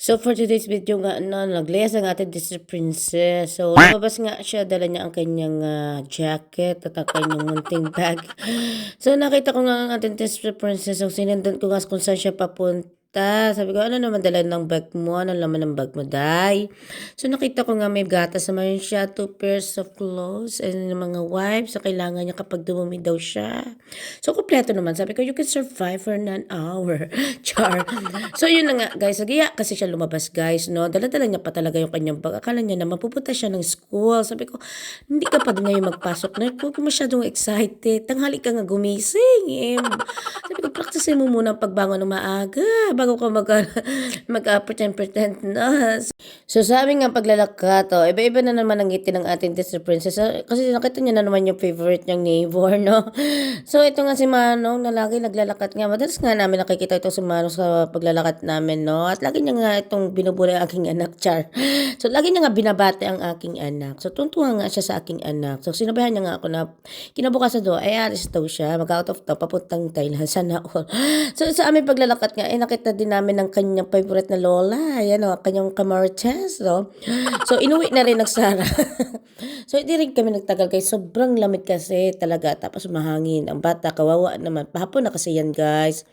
So for today's video nga, no, naglayas ang ating Disney Princess. So lumabas nga siya, dala niya ang kanyang ah, jacket at ang kanyang munting bag. So nakita ko nga ang ating Disney Princess. So sinundan ko nga kung saan siya papunta. Sabi ko, ano naman dala ng bag mo? Ano naman ng bag mo, Day? So nakita ko nga may gatas naman siya, two pairs of clothes and mga wipes. So kailangan niya kapag dumumi daw siya. So kompleto naman. Sabi ko, you can survive for an hour. Char. So yun na nga guys, nagiya kasi siya lumabas guys, no? Dala-dala niya pa talaga yung kanyang bag. Akala niya na mapupunta siya ng school. Sabi ko, hindi ka pa ngayon magpasok na. Huwag masyadong excited. Tanghali ka nga gumising. Eh. Sabi ko, practice mo muna ang pagbangon ng maaga bago ka mag, mag uh, pretend pretend na. So sabi nga paglalakat, oh, iba-iba na naman ang ngiti ng ating Disney Princess. Ah, Kasi nakita niya na naman yung favorite niyang neighbor, no? So ito nga si Manong na lagi naglalakat nga. Madalas nga namin nakikita ito si Manong sa paglalakad namin, no? At lagi niya nga itong binubuli ang aking anak, Char. So lagi niya nga binabate ang aking anak. So tuntuhan nga siya sa aking anak. So sinabahan niya nga ako na kinabukasan do, ay alis daw siya, mag-out of town, papuntang Thailand, sana all. So sa aming paglalakat nga, ay nakita din namin ang kanyang favorite na lola. Ayan o, kanyang kamarites, no? So inuwi na rin ng Sara. so hindi rin kami nagtagal guys. Sobrang lamig kasi talaga. Tapos mahangin. Ang bata, kawawa naman. Pahapon na kasi yan guys.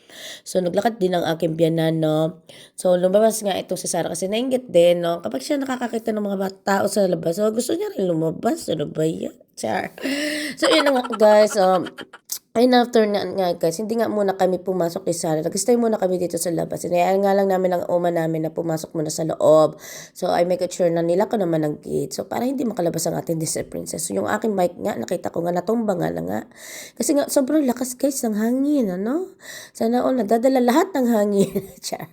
So naglakad din ang aking biyanan, no? So lumabas nga ito si Sara kasi nainggit din, no? Kapag siya nakakakita ng mga bata tao sa labas, so gusto niya rin lumabas. Ano ba yan? Char. So yun nga guys. Um, And after na nga guys, hindi nga muna kami pumasok kay Sarah. Nag-stay muna kami dito sa labas. Inayaan nga lang namin ang uma namin na pumasok muna sa loob. So I make sure na nila ko naman ang gate. So para hindi makalabas ang ating Disney Princess. So yung aking bike nga, nakita ko nga natumba nga na nga. Kasi nga sobrang lakas guys ng hangin, ano? Sana all nadadala lahat ng hangin. Char.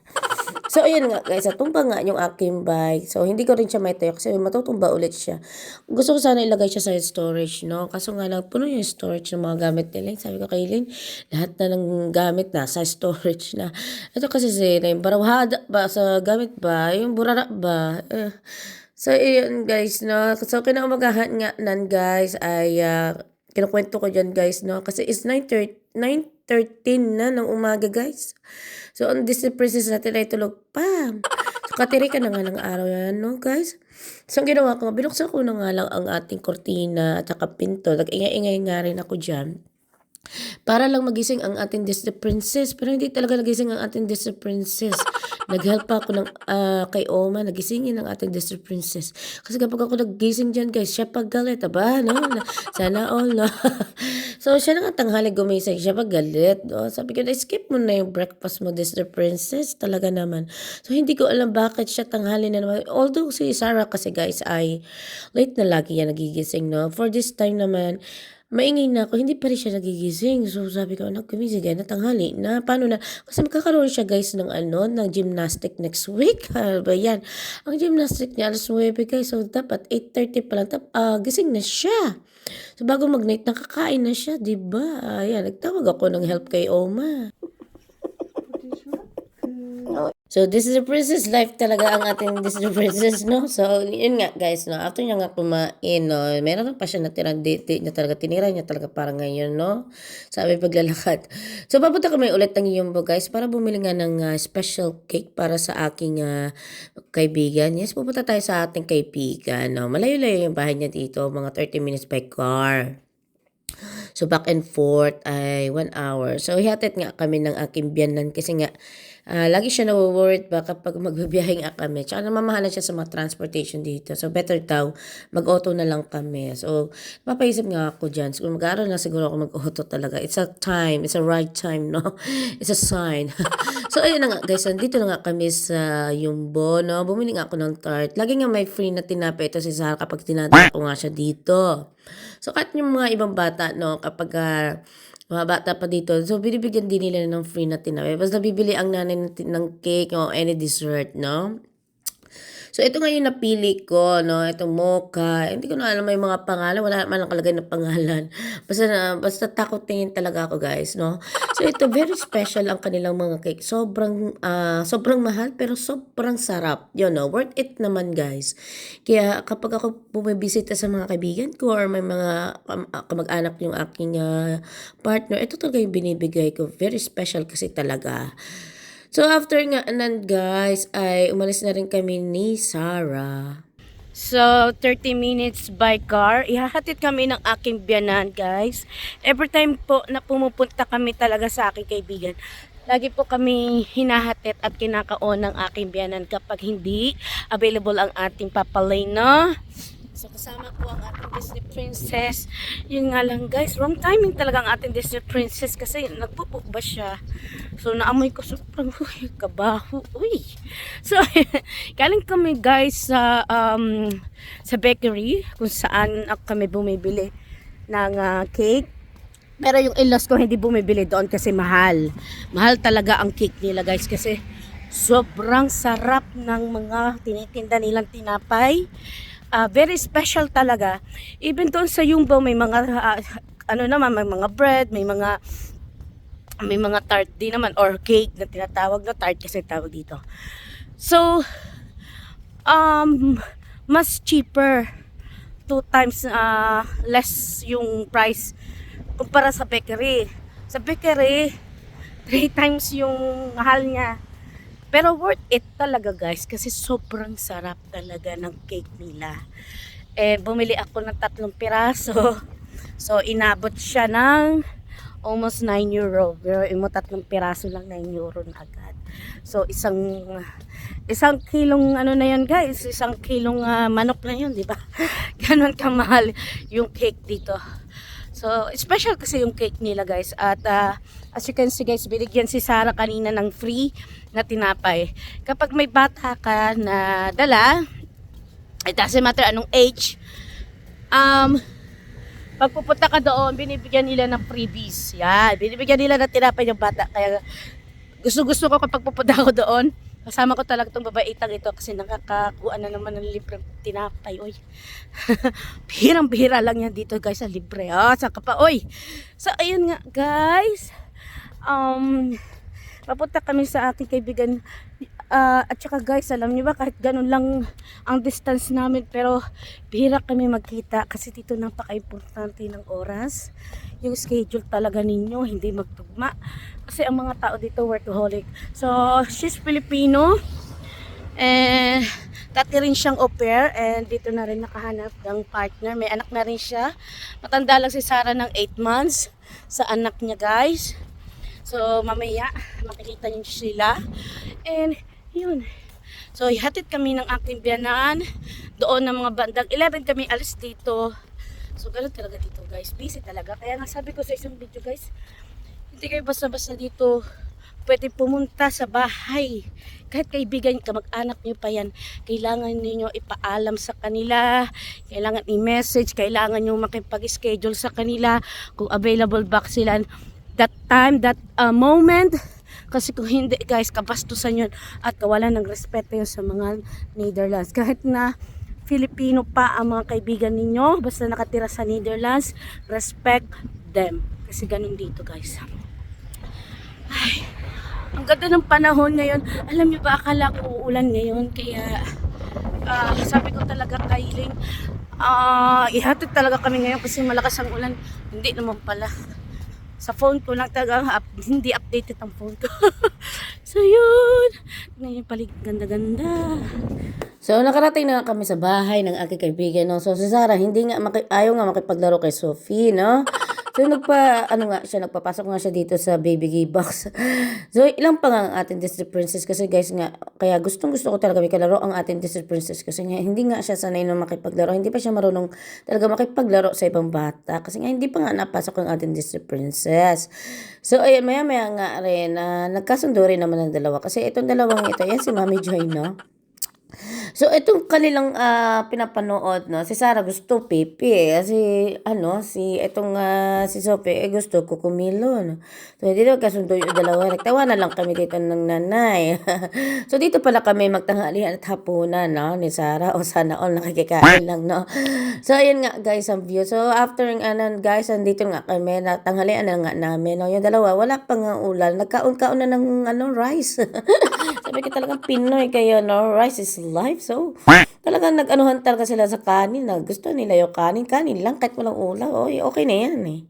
So, ayun nga guys, tumba nga yung aking bike. So, hindi ko rin siya may tayo kasi matutumba ulit siya. Gusto ko sana ilagay siya sa storage, no? Kaso nga lang, puno yung storage ng mga gamit nila. Sabi ko kay Lynn, lahat na ng gamit na sa storage na. Ito kasi sila, yung barawhada ba sa gamit ba? Yung burara ba? Eh. So, ayun guys, no? So, kinaumagahan nga nan guys ay uh, kinukwento ko dyan guys, no? Kasi it's 9.30, 9.13 na ng umaga guys. So, ang Disney Princess natin ay tulog pa. So, katiri ka na nga ng araw yan, no guys? So, ang ginawa ko, binuksan ko na nga lang ang ating kortina at saka pinto. Nag-ingay-ingay nga rin ako dyan. Para lang magising ang ating Disney Princess. Pero hindi talaga nagising ang ating Disney Princess. Nag-help ako ng, ah, kay Oma, nagisingin ang ating Disney Princess. Kasi kapag ako nagising dyan, guys, siya pag galit, aba, no? Na- Sana all, no? so, siya na nga tanghali gumising, siya pag galit, no? Sabi ko, skip mo na yung breakfast mo, Disney Princess. Talaga naman. So, hindi ko alam bakit siya tanghali na naman. Although, si Sarah kasi, guys, ay late na lagi yan nagigising, no? For this time naman, maingay na ako, hindi pa rin siya nagigising. So, sabi ko, anak, gumising kaya na tanghali na. Paano na? Kasi magkakaroon siya, guys, ng ano, ng gymnastic next week. Ano ba yan? Ang gymnastic niya, alas 9, guys. So, dapat 8.30 pa lang. Tap, ah, gising na siya. So, bago mag-night, nakakain na siya, di ba? Ayan, nagtawag ako ng help kay Oma. So, this is the princess life talaga ang ating this is the princess, no? So, yun nga, guys, no? After niya nga kumain, no? Meron pa siya natira date niya talaga. Tinira niya talaga para ngayon, no? Sabi paglalakad. So, papunta kami ulit ng Yumbo, guys, para bumili nga ng ah, special cake para sa aking ah, kaibigan. Yes, pupunta tayo sa ating kaibigan, no? Malayo-layo yung bahay niya dito, mga 30 minutes by car. So, back and forth ay one hour. So, hihatid nga kami ng aking biyanan kasi nga, ah, lagi siya na-worried ba kapag magbibiyahe nga kami. Tsaka namamahalan siya sa mga transportation dito. So, better daw, mag-auto na lang kami. So, napapaisip nga ako dyan. So, mag-aaral na siguro ako mag-auto talaga. It's a time. It's a right time, no? It's a sign. so, ayun na nga, guys. Nandito na nga kami sa Yumbo, no? Bumili nga ako ng tart. Lagi nga may free na tinapay ito si Sarah kapag tinadala ko nga siya dito. So, kahit yung mga ibang bata, no, kapag ah, mga bata pa dito, so binibigyan din nila ng free na tinapay. Basta bibili ang nanay ng, ng cake o any dessert, no? So, ito nga yung napili ko, no? Itong mocha. Hindi ko na alam may mga pangalan. Wala man nakalagay na pangalan. Basta, na, basta takot tingin talaga ako, guys, no? So, ito, very special ang kanilang mga cake. Sobrang, ah, sobrang mahal, pero sobrang sarap. Yun, no? Worth it naman, guys. Kaya, kapag ako bumibisita sa mga kaibigan ko or may mga ah, kamag-anak yung aking ah, partner, ito talaga yung binibigay ko. Very special kasi talaga. So after nga nan guys, ay umalis na rin kami ni Sarah. So, 30 minutes by car. Ihahatid kami ng aking biyanan, guys. Every time po na pumupunta kami talaga sa aking kaibigan, lagi po kami hinahatid at kinakaon ng aking biyanan kapag hindi available ang ating papalena. So, kasama ko ang ating Princess. Yun nga lang, guys. Wrong timing talaga ang ating Disney Princess kasi nagpupo ba siya. So, naamoy ko sobrang uy, kabaho. Uy. So, galing kami, guys, sa, um, sa bakery kung saan kami bumibili ng ah, cake. Pero yung ilos ko hindi bumibili doon kasi mahal. Mahal talaga ang cake nila, guys, kasi sobrang sarap ng mga tinitinda nilang tinapay. Ah, very special talaga. Even doon sa Yumbo may mga ah, ano naman, may mga bread, may mga may mga tart din naman or cake na tinatawag na tart kasi tawag dito. So um mas cheaper two times uh, less yung price kumpara sa bakery. Sa bakery, three times yung mahal niya. Pero worth it talaga guys kasi sobrang sarap talaga ng cake nila. Eh, bumili ako ng tatlong piraso. So, inabot siya ng almost 9 euro. Pero yung tatlong piraso lang 9 euro na agad. So, isang isang kilong ano na yan guys, isang kilong ah, manok na yun, di ba? Ganon kamahal yung cake dito. So, special kasi yung cake nila guys. At ah, as you can see guys, binigyan si Sarah kanina ng free na tinapay. Kapag may bata ka na dala, it doesn't matter anong age, um, pag pupunta ka doon, binibigyan nila ng freebies. Yan, binibigyan nila ng tinapay yung bata. Kaya gusto-gusto ko kapag pupunta ako doon, kasama ko talaga itong babaitang ito kasi nakakakuha na naman ng libreng tinapay. Oy. Bihirang-bihira lang yan dito guys sa libre. Ah, saka pa. Oy. So, ayun nga guys. Um, papunta kami sa ating kaibigan Ah, at saka guys, alam niyo ba kahit ganun lang ang distance namin pero bihira kami magkita kasi dito napaka-importante ng oras. Yung schedule talaga ninyo hindi magtugma kasi ang mga tao dito workaholic. So, she's Filipino. Eh, dati rin siyang au pair and dito na rin nakahanap ng partner. May anak na rin siya. Matanda lang si Sarah ng 8 months sa anak niya guys. So, mamaya, makikita niyo sila. And, yun. So, ihatid kami ng aking biyanan. Doon ng mga bandang 11 kami alis dito. So, ganun talaga dito, guys. Busy talaga. Kaya nga sabi ko sa isang video, guys, hindi kayo basta-basta dito pwede pumunta sa bahay. Kahit kaibigan ka, mag-anak nyo pa yan, kailangan niyo ipaalam sa kanila, kailangan i-message, kailangan nyo makipag-schedule sa kanila kung available ba sila that time, that uh, moment. Kasi kung hindi guys, kabastusan yun at kawalan ng respeto yun sa mga Netherlands. Kahit na Filipino pa ang mga kaibigan ninyo, basta nakatira sa Netherlands, respect them. Kasi ganun dito guys. Ay, ang ganda ng panahon ngayon. Alam niyo ba, akala ko uulan ngayon. Kaya, ah, sabi ko talaga kay ah, ihatid talaga kami ngayon kasi malakas ang ulan. Hindi naman pala. Sa phone ko lang talaga, up, hindi updated ang phone ko. so, yun. Yung palig, ganda-ganda. So, nakarating na kami sa bahay ng aking kaibigan, no? So, si Sarah, hindi nga, maki- ayaw nga makipaglaro kay Sophie, no? So, nagpa, ano nga siya, nagpapasok nga siya dito sa baby gay box. so, ilang pa nga ang ating Disney Princess kasi guys nga, kaya gustong gusto ko talaga makalaro ang ating Disney Princess kasi nga, hindi nga siya sanay na makipaglaro. Hindi pa siya marunong talaga makipaglaro sa ibang bata kasi nga, hindi pa nga napasok ang ating Disney Princess. So, ayun, maya-maya nga rin, na nagkasundo rin naman ng dalawa kasi itong dalawang ito, yan si Mami Joy, no? So, itong kanilang ah, pinapanood, no, si Sarah gusto Pepe, eh. Kasi, ano, si, itong ah, si Sophie, eh, gusto Kukumilo, no. So, hindi na kasundo yung dalawa. Nagtawanan lang kami dito ng nanay. so, dito pala kami magtanghalian at hapunan, no, ni Sarah. O, sana all nakikikain lang, no. So, ayun nga, guys, ang view. So, after, ano, guys, andito nga kami, natanghalian na nga namin, no. Yung dalawa, wala pa nga ulan. Nagkaon-kaon na ng, ano, rice. Sabi ko talagang Pinoy kayo, no? Rice is life. So, talagang nag-anuhan talaga sila sa kanin. Na gusto nila yung kanin. Kanin lang, kahit walang ulam. Oy, okay na yan eh.